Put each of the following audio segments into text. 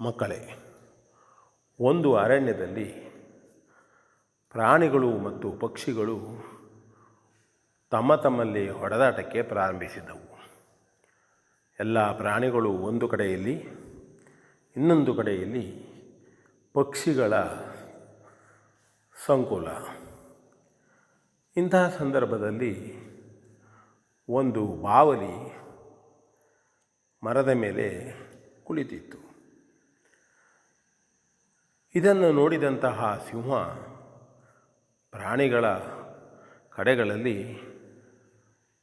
ಮಕ್ಕಳೇ, ಒಂದು ಅರಣ್ಯದಲ್ಲಿ ಪ್ರಾಣಿಗಳು ಮತ್ತು ಪಕ್ಷಿಗಳು ತಮ್ಮ ತಮ್ಮಲ್ಲಿ ಹೊಡೆದಾಟಕ್ಕೆ ಪ್ರಾರಂಭಿಸಿದವು ಎಲ್ಲ ಪ್ರಾಣಿಗಳು ಒಂದು ಕಡೆಯಲ್ಲಿ, ಇನ್ನೊಂದು ಕಡೆಯಲ್ಲಿ ಪಕ್ಷಿಗಳ ಸಂಕುಲ. ಇಂತಹ ಸಂದರ್ಭದಲ್ಲಿ ಒಂದು ಬಾವಲಿ ಮರದ ಮೇಲೆ ಕುಳಿತಿತ್ತು. ಇದನ್ನು ನೋಡಿದಂತಹ ಸಿಂಹ ಪ್ರಾಣಿಗಳ ಕಡೆಗಳಲ್ಲಿ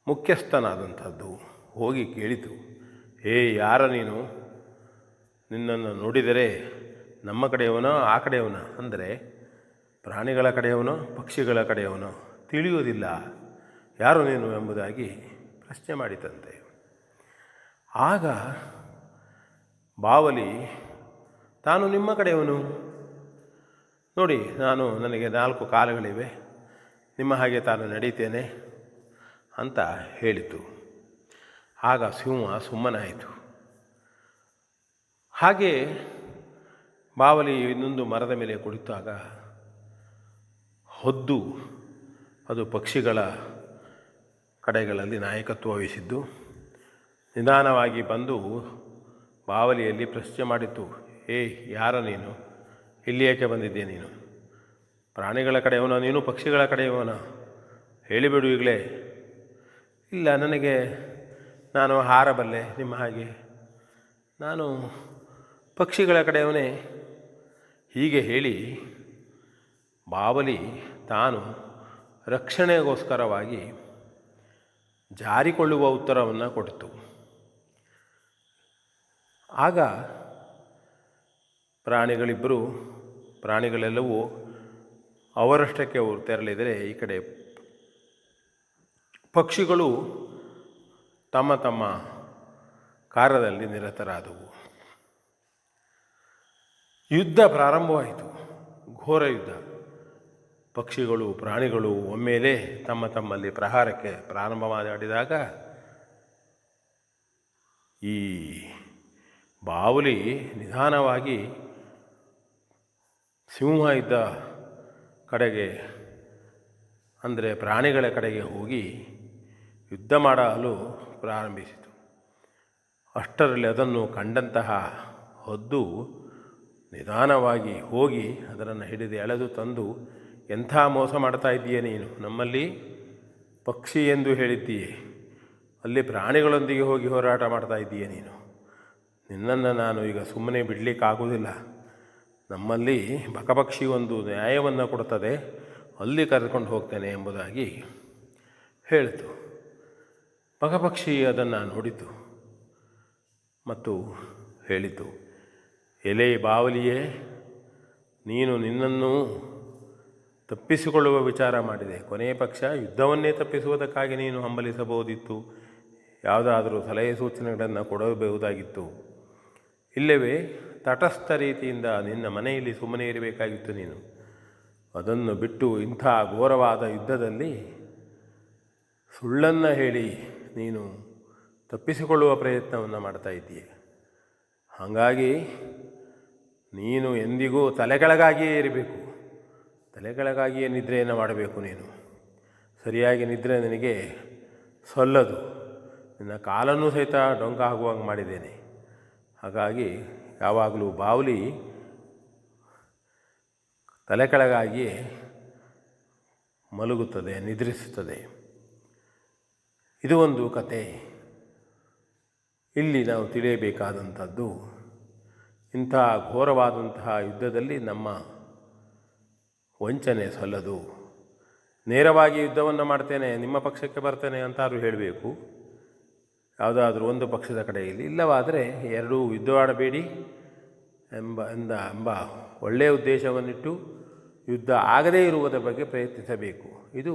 ಮುಖ್ಯಸ್ಥನಾದಂಥದ್ದು ಹೋಗಿ ಕೇಳಿತು ಏ ಯಾರ ನೀನು? ನಿನ್ನನ್ನು ನೋಡಿದರೆ ನಮ್ಮ ಕಡೆಯವನೋ ಆ ಕಡೆಯವನ? ಅಂದರೆ, ಪ್ರಾಣಿಗಳ ಕಡೆಯವನು ಪಕ್ಷಿಗಳ ಕಡೆಯವನೋ ತಿಳಿಯುವುದಿಲ್ಲ, ಯಾರು ನೀನು? ಎಂಬುದಾಗಿ ಪ್ರಶ್ನೆ ಮಾಡಿತಂತೆ ಆಗ ಬಾವಲಿ, ತಾನು ನಿಮ್ಮ ಕಡೆಯವನು? ನೋಡಿ, ನಾನು ನನಗೆ ನಾಲ್ಕು ಕಾಲುಗಳಿವೆ. ನಿಮ್ಮ ಹಾಗೆ ತಾನು ನಡೀತೇನೆ ಅಂತ ಹೇಳಿತು. ಆಗ ಸಿಂಹ ಸುಮ್ಮನಾಯಿತು. ಹಾಗೆ ಬಾವಲಿ ಇನ್ನೊಂದು ಮರದ ಮೇಲೆ ಕುಳಿತಾಗ ಹೊದ್ದು ಅದು ಪಕ್ಷಿಗಳ ಕಡೆಗಳಲ್ಲಿ ನಾಯಕತ್ವ ವಹಿಸಿದ್ದು. ನಿಧಾನವಾಗಿ ಬಂದು ಬಾವಲಿಯಲ್ಲಿ ಪ್ರಶ್ನೆ ಮಾಡಿತು ಏ ಯಾರ ನೀನು? ಇಲ್ಲಿ ಏಕೆ ಬಂದಿದ್ದೆ ನೀನು? ಪ್ರಾಣಿಗಳ ಕಡೆಯವನ, ನೀನು ಪಕ್ಷಿಗಳ ಕಡೆಯವನ? ಹೇಳಿಬಿಡು ಈಗಲೇ. ಇಲ್ಲ, ನನಗೆ ನಾನು ಹಾರಬಲ್ಲೆ ನಿಮ್ಮ ಹಾಗೆ. ನಾನು ಪಕ್ಷಿಗಳ ಕಡೆಯವನೇ. ಹೀಗೆ ಹೇಳಿ ಬಾವಲಿ ತಾನು ರಕ್ಷಣೆಗೋಸ್ಕರವಾಗಿ ಜಾರಿಕೊಳ್ಳುವ ಉತ್ತರವನ್ನು ಕೊಟ್ಟಿತು ಆಗ ಪ್ರಾಣಿಗಳಿಬ್ಬರು ಪ್ರಾಣಿಗಳೆಲ್ಲವೂ ಅವರಷ್ಟಕ್ಕೆ ಅವರು ತೆರಳಿದರೆ ಈ ಕಡೆ ಪಕ್ಷಿಗಳು ತಮ್ಮ ತಮ್ಮ ಕಾರ್ಯದಲ್ಲಿ ನಿರತರಾದವು. ಯುದ್ಧ ಪ್ರಾರಂಭವಾಯಿತು. ಘೋರ ಯುದ್ಧ. ಪಕ್ಷಿಗಳು, ಪ್ರಾಣಿಗಳು ಒಮ್ಮೆಲೆ ತಮ್ಮ ತಮ್ಮಲ್ಲಿ ಪ್ರಹಾರಕ್ಕೆ ಪ್ರಾರಂಭ ಮಾಡಿದಾಗ ಈ ಬಾವುಲಿ ನಿಧಾನವಾಗಿ ಸಿಂಹ ಇದ್ದ ಕಡೆಗೆ, ಅಂದರೆ ಪ್ರಾಣಿಗಳ ಕಡೆಗೆ ಹೋಗಿ ಯುದ್ಧ ಮಾಡಲು ಪ್ರಾರಂಭಿಸಿತು. ಅಷ್ಟರಲ್ಲಿ ಅದನ್ನು ಕಂಡಂತಹ ಹೊದ್ದು ನಿಧಾನವಾಗಿ ಹೋಗಿ ಅದನ್ನು ಹಿಡಿದು ಎಳೆದು ತಂದು, ಎಂಥ ಮೋಸ ಮಾಡ್ತಾ ಇದ್ದೀಯ ನೀನು? ನಮ್ಮಲ್ಲಿ ಪಕ್ಷಿ ಎಂದು ಹೇಳಿದ್ದೀಯೆ. ಅಲ್ಲಿ ಪ್ರಾಣಿಗಳೊಂದಿಗೆ ಹೋಗಿ ಹೋರಾಟ ಮಾಡ್ತಾ ಇದ್ದೀಯ ನೀನು. ನಿನ್ನನ್ನು ನಾನು ಈಗ ಸುಮ್ಮನೆ ಬಿಡಲಿಕ್ಕಾಗೋದಿಲ್ಲ ನಮ್ಮಲ್ಲಿ ಬಕಪಕ್ಷಿ ಒಂದು ನ್ಯಾಯವನ್ನು ಕೊಡುತ್ತದೆ, ಅಲ್ಲಿ ಕರೆದುಕೊಂಡು ಹೋಗ್ತೇನೆ ಎಂಬುದಾಗಿ ಹೇಳಿತು. ಬಕಪಕ್ಷಿ ಅದನ್ನು ನೋಡಿತು ಮತ್ತು ಹೇಳಿತು, ಎಲೆ ಬಾವಲಿಯೇ, ನೀನು ನಿನ್ನನ್ನು ತಪ್ಪಿಸಿಕೊಳ್ಳುವ ವಿಚಾರ ಮಾಡಿದೆ. ಕೊನೆಯ ಪಕ್ಷ ಯುದ್ಧವನ್ನೇ ತಪ್ಪಿಸುವುದಕ್ಕಾಗಿ ನೀನು ಹಂಬಲಿಸಬಹುದಿತ್ತು. ಯಾವುದಾದರೂ ಸಲಹೆ ಸೂಚನೆಗಳನ್ನು ಕೊಡಬಹುದಾಗಿತ್ತು. ಇಲ್ಲವೇ ತಟಸ್ಥ ರೀತಿಯಿಂದ ನಿನ್ನ ಮನೆಯಲ್ಲಿ ಸುಮ್ಮನೆ ಇರಬೇಕಾಗಿತ್ತು ನೀನು. ಅದನ್ನು ಬಿಟ್ಟು ಇಂಥ ಘೋರವಾದ ಯುದ್ಧದಲ್ಲಿ ಸುಳ್ಳನ್ನು ಹೇಳಿ ನೀನು ತಪ್ಪಿಸಿಕೊಳ್ಳುವ ಪ್ರಯತ್ನವನ್ನು ಮಾಡ್ತಾ ಇದ್ದೀಯ. ಹಾಗಾಗಿ ನೀನು ಎಂದಿಗೂ ತಲೆಕೆಳಗಾಗಿಯೇ ಇರಬೇಕು. ತಲೆಕೆಳಗಾಗಿಯೇ ನಿದ್ರೆಯನ್ನು ಮಾಡಬೇಕು ನೀನು. ಸರಿಯಾಗಿ ನಿದ್ರೆ ನಿನಗೆ ಸಲ್ಲದು. ನಿನ್ನ ಕಾಲನ್ನು ಸಹಿತ ಡೊಂಕ ಆಗುವಂಗೆ ಮಾಡಿದ್ದೇನೆ. ಹಾಗಾಗಿ ಯಾವಾಗಲೂ ಬಾವಲಿ ತಲೆ ಕೆಳಗಾಗಿ ಮಲಗುತ್ತದೆ, ನಿದ್ರಿಸುತ್ತದೆ. ಇದು ಒಂದು ಕತೆ. ಇಲ್ಲಿ ನಾವು ತಿಳಿಯಬೇಕಾದಂಥದ್ದು, ಇಂಥ ಘೋರವಾದಂತಹ ಯುದ್ಧದಲ್ಲಿ ನಮ್ಮ ವಂಚನೆ ಸಲ್ಲದು. ನೇರವಾಗಿ ಯುದ್ಧವನ್ನು ಮಾಡ್ತೇನೆ, ನಿಮ್ಮ ಪಕ್ಷಕ್ಕೆ ಬರ್ತೇನೆ ಅಂತಾರು ಹೇಳಬೇಕು. ಯಾವುದಾದ್ರೂ ಒಂದು ಪಕ್ಷದ ಕಡೆಯಲ್ಲಿ, ಇಲ್ಲವಾದರೆ ಎರಡೂ ಯುದ್ಧವಾಡಬೇಡಿ ಎಂಬ, ಎಂದ, ಎಂಬ ಒಳ್ಳೆಯ ಉದ್ದೇಶವನ್ನಿಟ್ಟು ಯುದ್ಧ ಆಗದೇ ಇರುವುದರ ಬಗ್ಗೆ ಪ್ರಯತ್ನಿಸಬೇಕು. ಇದು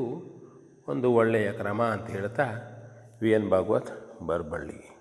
ಒಂದು ಒಳ್ಳೆಯ ಕ್ರಮ ಅಂತ ಹೇಳ್ತಾ, ವಿ ಎನ್ ಭಾಗವತ್ ಬರ್ಬಳ್ಳಿ.